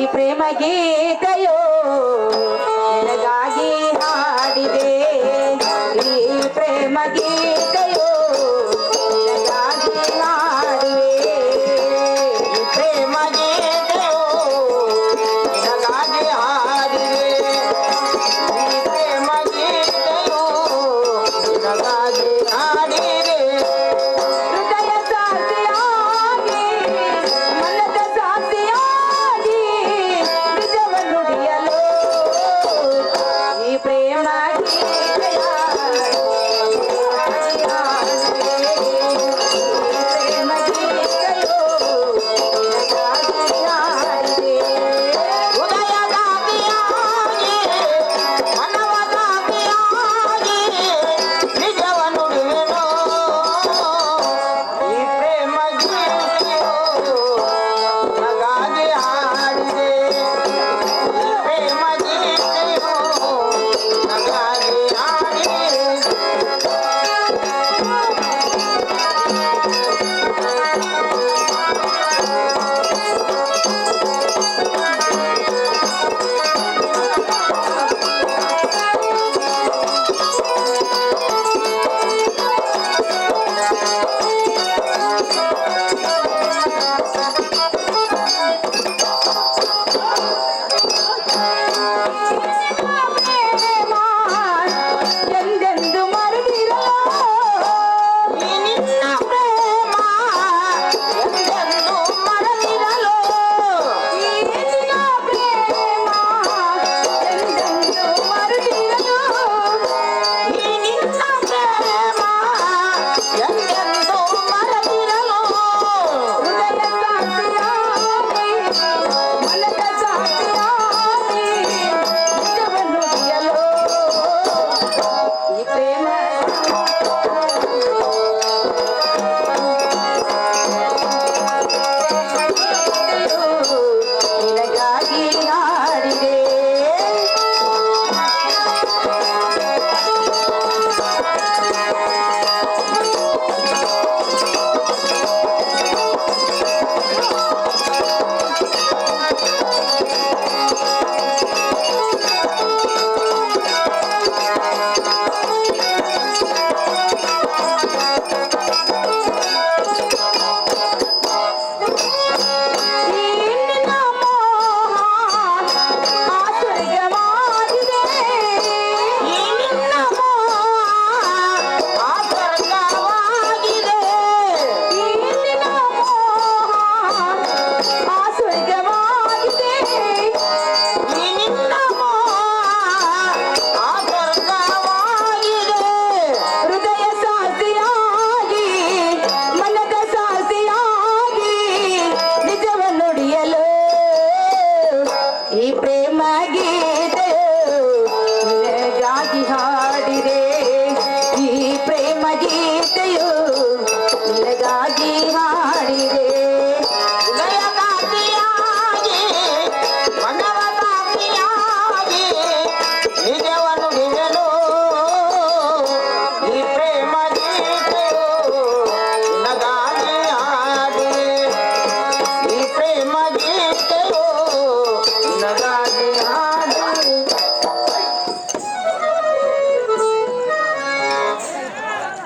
ಈ ಪ್ರೇಮ ಗೀತೆಯೋ ನನಗಾಗಿ ಹಾಡಿದೆ. ಈ ಪ್ರೇಮ ಗೀತೆಯೋ ಈ ಪ್ರೇಮ ಗೀತೆಯು ನಿನಗಾಗಿ ಹಾಡಿದೆ ಈ ಪ್ರೇಮ ಗೀತೆಯು ನಿನಗಾಗಿ ಹಾಡಿದೆ